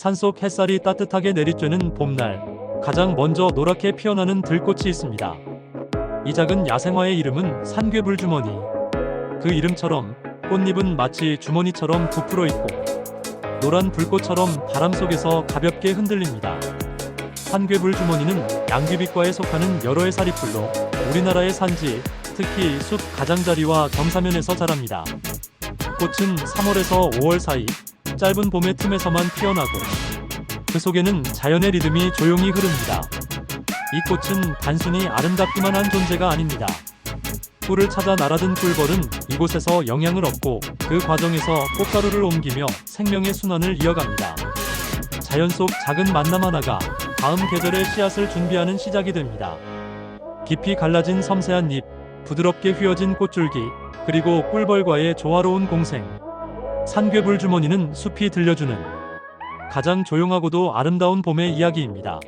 산속 햇살이 따뜻하게 내리쬐는 봄날 가장 먼저 노랗게 피어나는 들꽃이 있습니다. 이 작은 야생화의 이름은 산괴불 주머니. 그 이름처럼 꽃잎은 마치 주머니처럼 부풀어 있고 노란 불꽃처럼 바람 속에서 가볍게 흔들립니다. 산괴불 주머니는 양귀비과에 속하는 여러 의 사리풀로 우리나라의 산지, 특히 숲 가장자리와 경사면에서 자랍니다. 꽃은 3월에서 5월 사이 짧은 봄의 틈에서만 피어나고 그 속에는 자연의 리듬이 조용히 흐릅니다. 이 꽃은 단순히 아름답기만 한 존재가 아닙니다. 꿀을 찾아 날아든 꿀벌은 이곳에서 영양을 얻고 그 과정에서 꽃가루를 옮기며 생명의 순환을 이어갑니다. 자연 속 작은 만남 하나가 다음 계절의 씨앗을 준비하는 시작이 됩니다. 깊이 갈라진 섬세한 잎, 부드럽게 휘어진 꽃줄기, 그리고 꿀벌과의 조화로운 공생. 산괴불 주머니는 숲이 들려주는 가장 조용하고도 아름다운 봄의 이야기입니다.